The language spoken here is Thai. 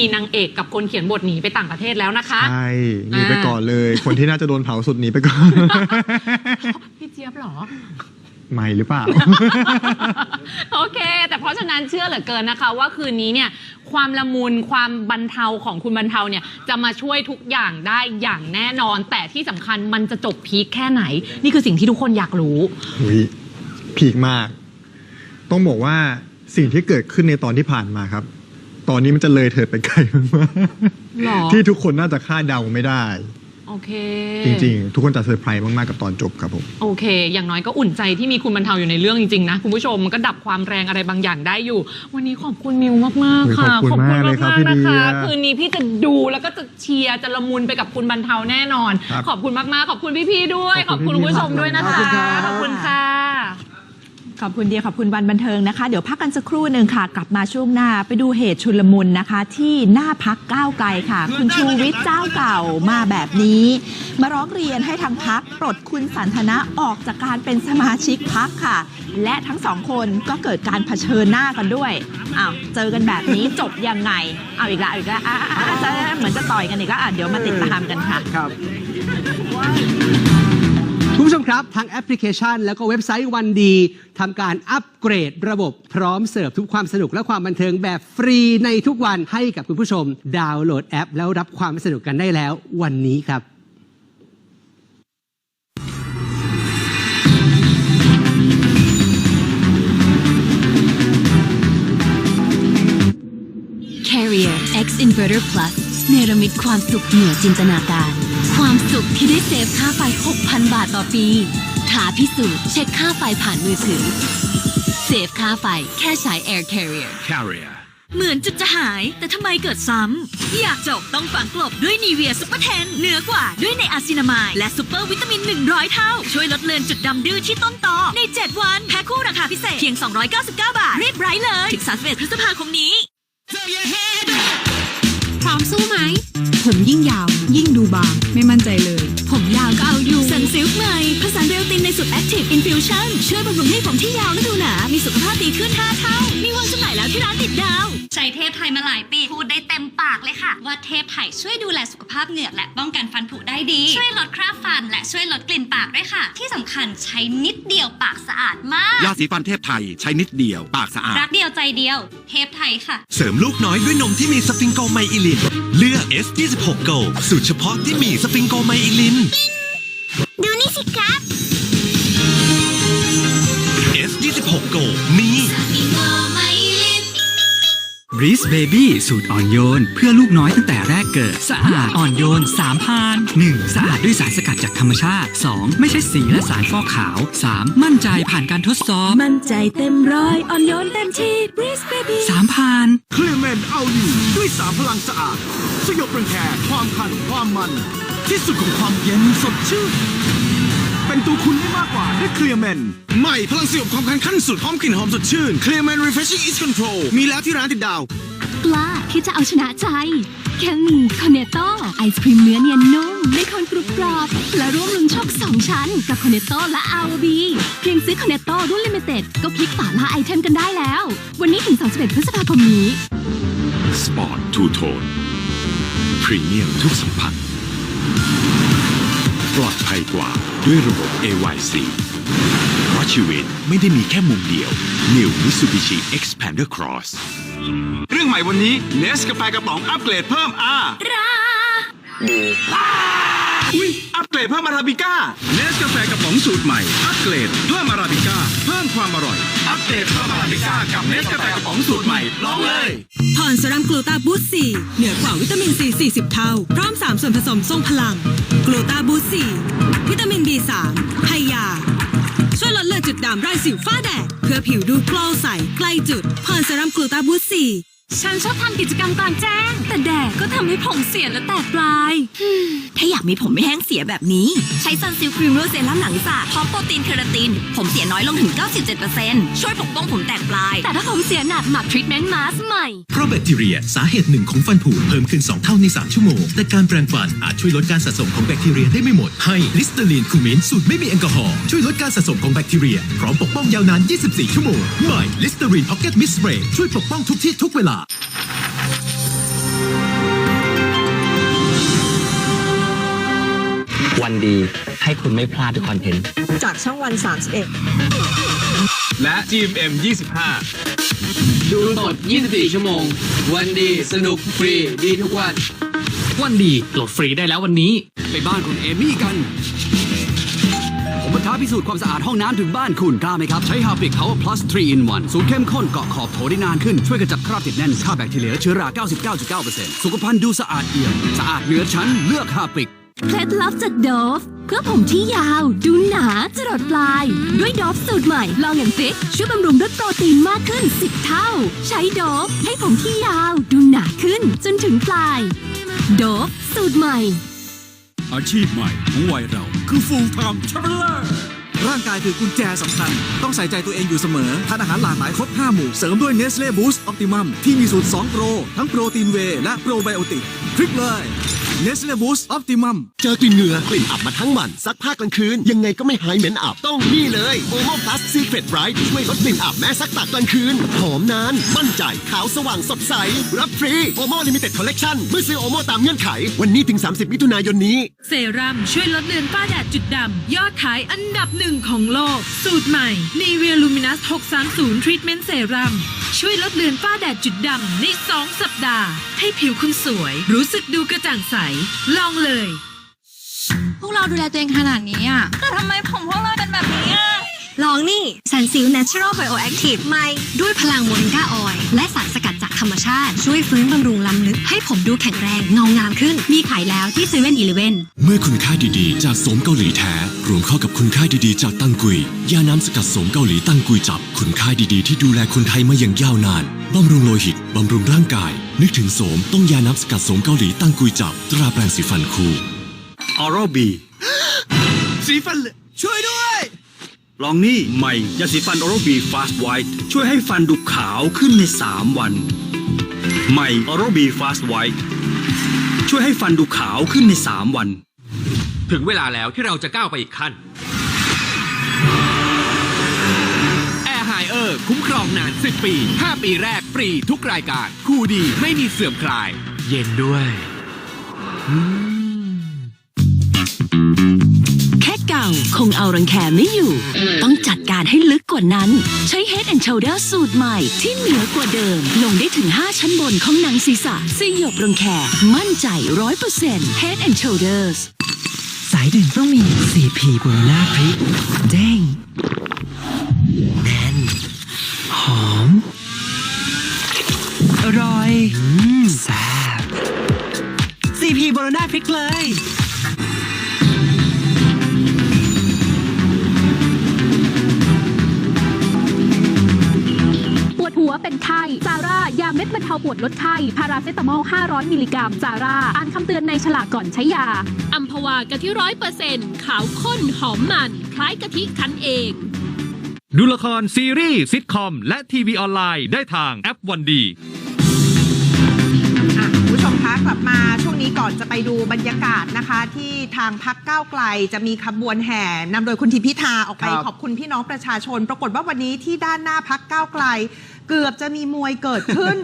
มีนางเอกกับคนเขียนบทหนีไปต่างประเทศแล้วนะคะ ใช่หนีไปอ่าก่อนเลย คนที่น่าจะโดนเผาสุดหนีไปก่อน พี่เจี๊ยบเหรอ ไม่หรือเปล่า โอเค แต่เพราะฉะนั้นเชื่อเหลือเกินนะคะ ว่าคืนนี้เนี่ย ความละมุนความบรรเทาของคุณบรรเทาเนี่ย จะมาช่วยทุกอย่างได้อย่างแน่นอน แต่ที่สำคัญมันจะจบพีคแค่ไหน นี่คือสิ่งที่ทุกคนอยากรู้หุยพีคมาก ต้องบอกว่าสิ่งที่เกิดขึ้นในตอนที่ผ่านมาครับ ตอนนี้มันจะเลยเถิดไปไกลมากหรอ ๆที่ทุกคนน่าจะคาดเดาไม่ได้ โอเคจริง ๆ ทุกคนจะเซอร์ไพรส์มากๆกับตอนจบครับผม โอเค อย่างน้อยก็อุ่นใจที่มีคุณบรรเทาอยู่ในเรื่องจริงๆนะคุณผู้ชมมันก็ดับความแรงอะไรบางอย่างได้อยู่ วันนี้ขอบคุณมิวมากๆค่ะขอบคุณมากเลยครับพี่นะเดียคะคืนนี้พี่จะดูแล้วก็จะเชียร์จะละมุนไปกับคุณบรรเทาแน่นอน ครับขอบคุณมากๆ ขอบคุณพี่ๆด้วย ขขออบบคุคุณณคุณผู้ชมด้วยนะคะขอบคุณครับ ขอบคุณค่ะ ขอบคุณเดียขอบคุณวันบันเทิงนะคะ เดี๋ยวพักกันสักครู่หนึ่งค่ะ กลับมาช่วงหน้าไปดูเหตุชุลมุนนะคะ ที่หน้าพักก้าวไกลค่ะ คุณชูวิทย์เจ้าเก่ามาแบบนี้ มาร้องเรียนให้ทางพักปลดคุณสันทนะออกจากการเป็นสมาชิกพักค่ะ และทั้งสองคนก็เกิดการเผชิญหน้ากันด้วยอ้าวเจอกันแบบนี้จบยังไงเอาอีกล้วเอาอีกแล้วอะอะอะเหมือนจะต่อยกันอีกแล้วอะเดี๋ยวมาติดตามกันค่ะครับ คุณผู้ชมครับทางแอปพลิเคชัน แล้วก็เว็บไซต์วันดีทำการอัปเกรดระบบพร้อมเสิร์ฟทุกความสนุกและความบันเทิงแบบฟรีในทุกวันให้กับคุณผู้ชม ดาวน์โหลดแอป แล้วรับความสนุกกันได้แล้ววันนี้ครับ Carrier X Inverter Plus เนรมิตความสุขเหนือจินตนาการ ความสุขที่ได้เซฟค่าไฟ 6,000 บาทต่อปีท้าพิสูจน์เช็คค่าไฟผ่านมือถือ เซฟค่าไฟแค่ใช้ Air Carrier Carrier เหมือนจุดจะหาย แต่ทำไมเกิดซ้ำ อยากจบต้องฝังกลบด้วยนีเวียซุปเปอร์เทนเหนือกว่าด้วยในอะซินามายและซูเปอร์วิตามิน 100 เท่า ช่วยลดเลือนจุดดำดื้อที่ต้นตอใน 7 วัน แพ็คคู่ราคาพิเศษ เพียง 299 บาท รีบไร้เลย ถึง31พฤษภาคมนี้พร้อม สู้ไหม ผมยิ่งยาว ยิ่งดูบาง ไม่มั่นใจเลย ผมยาวก็เอาอยู่ สันซิลค์ใหม่ผสานเรลตินในสูตร Active Infusion ช่วยบำรุงให้ผมที่ยาวและดูหนา มีสุขภาพดีขึ้น5เท่า มีวางจำหน่ายแล้วที่ร้านติดดาวใช้ เทพไทยมาหลายปี พูดได้เต็มปากเลยค่ะ ว่าเทพไทยช่วยดูแลสุขภาพเหงือกและป้องกันฟันผุได้ดี ช่วยลดคราบฟัน และช่วยลดกลิ่นปากด้วยค่ะ ที่สำคัญใช้นิดเดียวปากสะอาดมาก ยาสีฟันเทพไทยใช้นิดเดียวปากสะอาด รักเดียวใจเดียว เทพไทยค่ะ เสริมลูกน้อยด้วยนมที่มีสฟิงโกไมอิลิน เลือก S26 Go สูตรเฉพาะที่มีสฟิงโกไมอิลิน ดูนี่สิครับ S26 Go มี บริสเบบี้สูตรอ่อนโยน เพื่อลูกน้อยตั้งแต่แรกเกิด สะอาดอ่อนโยน3พาน 1. สะอาดด้วยสารสกัดจากธรรมชาติ 2. ไม่ใช่สีและสารฟอกขาว 3. มั่นใจผ่านการทดสอบ มั่นใจเต็มร้อยอ่อนโยนเต็มที่ Breeze Baby 3พานเคลียร์แมนเอาอยู่ด้วยสามพลังสะอาด สยบรังแคความคันความมัน ที่สุดของความเย็นสดชื่น เป็นตัวคุณได้มากกว่าด้วยเคลียร์แมนใหม่พลังสยบความคันขั้นสุดพร้อมกลิ่นหอมสดชื่นเคลียร์แมน refreshing ease control มีแล้วที่ร้านติดดาว กล้าที่จะเอาชนะใจแค่มีคอนเนตโต้ไอศครีมเนื้อเนียนนุ่มไม่คนกรุบกรอบ และร่วมลุ้นโชคสองชั้น กับคอนเนตโต้และ ROB เพียงซื้อคอนเนตโต้รุ่นลิมิเต็ด ก็พลิกฝาล่าไอเทมกันได้แล้ว วันนี้ถึง 31 พฤษภาคมนี้ Sport Two Tone พรีเมียมทุกสัมผัส ปลอดภัยกว่าด้วยระบบ AYC เพราะชีวิตไม่ได้มีแค่มุมเดียว New Mitsubishi Xpander Cross เรื่องใหม่วันนี้เนสกาแฟกระป๋องอัปเกรดเพิ่ม R อุ้ยอัปเกรดเพิ่มอาราบิก้าเนสกาแฟกระป๋องสูตรใหม่ อัปเกรดเพิ่มอาราบิก้าเพิ่มความอร่อย อัปเกรดเพิ่มอาราบิก้ากับเนสกาแฟกระป๋องสูตรใหม่ลองเลยพรสรัมกลูตาบูสต์4เหนือกว่าวิตามินซี40 เท่า พร้อม 3 ส่วนผสมทรงพลัง กลูตาบูสต์4วิตามิน B3 ไฮยา ช่วยลดเลือนจุดด่างไร้สิวฝ้าแดดเพื่อผิวดูกลว์ใสใกล้จุดพรสรัมกลูตาบูสต์4 ฉันชอบทำกิจกรรมกลางแจ้ง แต่แดดก็ทำให้ผมเสียและแตกปลายถ้าอยากมีผมไม่แห้งเสียแบบนี้ ใช้ซันซิลครีมโรเซรั่มหลังสระพร้อมโปรตีนเคราติน ผมเสียน้อยลงถึง 97%ช่วยปกป้องผมแตกปลาย แต่ถ้าผมเสียหนักหมักทรีทเมนต์มาสใหม่ เพราะแบคทีเรียสาเหตุหนึ่งของฟันผุเพิ่มขึ้น 2 เท่าใน 3 ชั่วโมง แต่การแปรงฟันอาจช่วยลดการสะสมของแบคทีเรียได้ไม่หมด ให้ลิสเตอรีนคูมินสูตรไม่มีแอลกอฮอล์ช่วยลดการสะสมของแบคทีเรียพร้อมปกป้องยาวนาน 24 ชั่วโมงใหม่ลิสเตอรีนพ็อกเก็ตมิสเ r รย์ช่วยปกป้องทุกที่ทุกเวลาวันดีให้คุณไม่พลาดทุกคอนเทนต์ จากช่องวัน 31 และ GMM 25 ดูสด 24 ชั่วโมง วันดีสนุกฟรีดีทุกวัน วันดีโหลดฟรีได้แล้ววันนี้ ไปบ้านคุณเอมี่กัน ท้าพิสูจน์ความสะอาดห้องน้ำถึงบ้านคุณกล้าไหมครับ ใช้ฮาปิก Power Plus 3 in 1สูตรเข้มข้นเกาะขอบโถได้นานขึ้น ช่วยกระจัดคราบติดแน่นฆ่าแบคทีเรียและเชื้อรา 99.9%สุขภัณฑ์ดูสะอาดเอี่ยมสะอาดเหนือชั้นเลือกฮาปิกเคล็ดลับจากโดฟเพื่อผมที่ยาว ดูหนาจรดปลาย ด้วยโดฟสูตรใหม่ลองอย่างฟิกช่วยบำรุงด้วยโปรตีนมากขึ้น 10 เท่า ใช้โดฟให้ผมที่ยาว ดูหนาขึ้นจนถึงปลาย โดฟสูตรใหม่ อาชีพใหม่ของวัยเรา คือ Full Time Traveler ร่างกายคือกุญแจสำคัญ ต้องใส่ใจตัวเองอยู่เสมอ ทานอาหารหลากหลายครบ 5 หมู่ เสริมด้วย Nestle Boost Optimum ที่มีสูตร 2 โปร ทั้งโปรตีนเวและโปรไบโอติกคลิกเลย Nestle Boost Optimum เจอกลิ่นเหงื่อกลิ่นอับมาทั้งวัน ซักผ้ากลางคืน ยังไงก็ไม่หายเหม็นอับ ต้องนี่เลยโอโมพลัสซีเ r ตไ i ร h t ช่วยลดกลิ่นอับแม้ซักตากกลางคืน หอมนาน มั่นใจ ขาวสว่างสดใส รับฟรีโอโมลิมิเต็ดคอลเลกชันเมื่อซื้อโอโมตามเงื่อนไข วันนี้ถึง 30 มิถุนายนนี้ เซรั่มช่วยลดเลือนฝ้าแดดจุดดำ ยอดขายอันดับหนึ่งของโลก สูตรใหม่ Nivea Luminous 630 Treatment Serum ช่วยลดเลือนฝ้าแดดจุดดำใน 2 สัปดาห์ ให้ผิวคุณสวย รู้สึกดูกระจ่างใส ลองเลย พวกเราดูแลตัวเองขนาดนี้อะแต่ทำไมผมพวกเราเป็นแบบนี้อะ ลองนี่สันซิล Natural Bioactive ใหม่ด้วยพลังโมริงกาออยล์และสารสกัดจากธรรมชาติ ช่วยฟื้นบำรุงลำลึก ให้ผมดูแข็งแรงเงางามขึ้น มีขายแล้วที่เซเว่นอีเลเว่นเมื่อคุณค่าดีๆ จากโสมเกาหลีแท้ รวมเข้ากับคุณค่าดีๆ จากตังกุย ยาน้ำสกัดโสมเกาหลีตังกุยจับ คุณค่าดีๆ ที่ดูแลคนไทยมาอย่างยาวนานบำรุงโลหิตบำรุงร่างกาย นึกถึงโสมต้องยาน้ำสกัดโสมเกาหลีตังกุยจับ ตราแปรงสีฟันคู Oral B สีฟันเหลืองช่วยด้วย ลองนี่ใหม่ยาสีฟัน Oral B Fast White ช่วยให้ฟันดูขาวขึ้นใน 3 วัน ใหม่ Oral B Fast White ช่วยให้ฟันดูขาวขึ้นใน 3 วัน ถึงเวลาแล้วที่เราจะก้าวไปอีกขั้น Air h i เออร์คุ้มครองนาน 10 ปี 5 ปีแรกฟรีทุกรายการ คู่ดีไม่มีเสื่อมคลาย เย็นด้วยแค่เก่าคงเอารังแคไม่อยู่ ต้องจัดการให้ลึกกว่านั้น ใช้ Head and Shoulder สูตรใหม่ ที่เหนือกว่าเดิม ลงได้ถึง 5 ชั้นบนของหนังศีรษะสยบรังแคมั่นใจ 100% Head and Shoulders สายดื่มต้องมี CP บนหน้าพริกเด้งแน่นหอม อร่อยแซ่บ CP บนหน้าพริกเลย หัวเป็นไข้ซาร่ายาเม็ดบรรเทาปวดลดไข้พาราเซตามอล 500 มิลลิกรัมซาร่าอ่านคำเตือนในฉลากก่อนใช้ยาอัมพวากะทิร้อยเปอร์เซ็นต์ขาวข้นหอมมัน คล้ายกะทิคั้นเอง ดูละครซีรีส์ซิทคอม และทีวีออนไลน์ได้ทางแอปวันดีอะคุณผู้ชมคะกลับมาช่วงนี้ก่อนจะไปดูบรรยากาศนะคะ ที่ทางพักก้าวไกลจะมีขบวนแห่นำโดยคุณทิมพิธาออกไปครับขอบคุณพี่น้องประชาชน ปรากฏว่าวันนี้ที่ด้านหน้าพักก้าวไกล เกือบจะมีมวยเกิดขึ้น